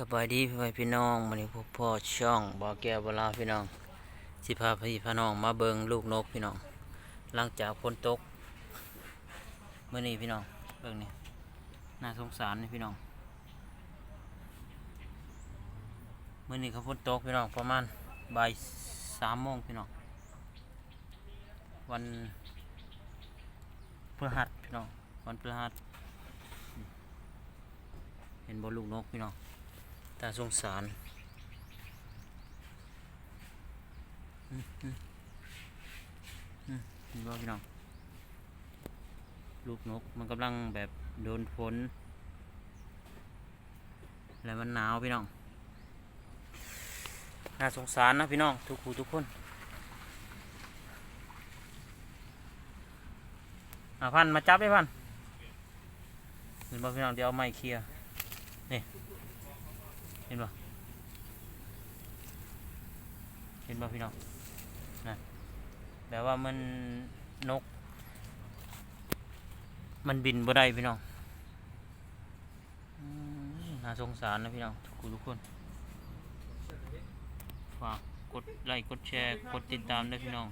สบายดีพี่พี่น้องวันนี้พวกพ่อช่องบ่อแก้วบลาพี่น้องสิพาพี่พี่น้องมาเบิงลูกนกพี่น้องหลังจากฝนตกเมื่อนี้พี่น้องเบิงนี่น่าสงสารนี่พี่น้องเมื่อนี้เขาฝนตกพี่น้องประมาณบ่ายสามโมงพี่น้องวันพฤหัสพี่น้องวันพฤหัสเห็นบอลูกนกพี่น้อง ตาสงสารอืมอืมอืมเห็นบ่พี่น้อง ลูกนกมันกำลังแบบโดนฝนแล้วมันหนาวพี่น้อง น่าสงสารนะพี่น้อง ทุกคู่ทุกคนอะพันมาจับได้พันเห็นบ่พี่น้องเดี๋ยวเอาไม้เคลียร์นี่ เห็นปะเห็นปะพี่น้องนะแบบว่ามันนก มันบินบ่ได้พี่น้องน่าสงสารนะพี่น้องทุกคนทุกคนฝากกดไลค์กดแชร์กดติดตามด้วยพี่น้อง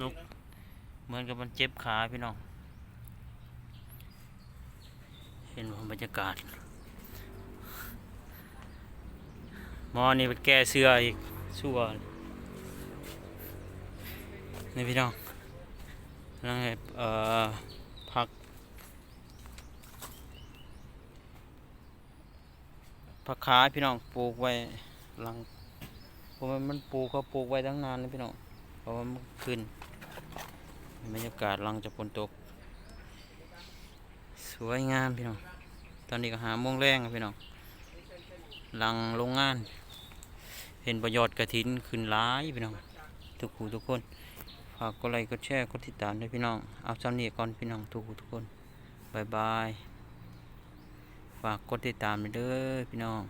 นกเหมือนกับมันเจ็บขาพี่น้อง เห็นบรรยากาศมอนี่เป็นแก้เสื้ออีกชั่วนี่พี่น้องนั่งให้เอ่อพักพักขาพี่น้องปลูกไว้หลังเพราะมันปลูกเขาปลูกไว้ตั้งนานเลยพี่น้องเพราะว่ามันขึ้นบรรยากาศหลังจากฝนตก สวยงามพี่น้อง ตอนนี้ก็หาโมงแรงพี่น้องหลังโรงงาน เห็นประโยชน์กระถินขึ้นร้ายพี่น้อง ทุกผู้ทุกคนฝากกดไลค์กดแชร์กดติดตามด้วยพี่น้อง เอาจำนี้ก่อนพี่น้องทุกผู้ทุกคนบายบาย ฝากกดติดตามไปเด้อพี่น้อง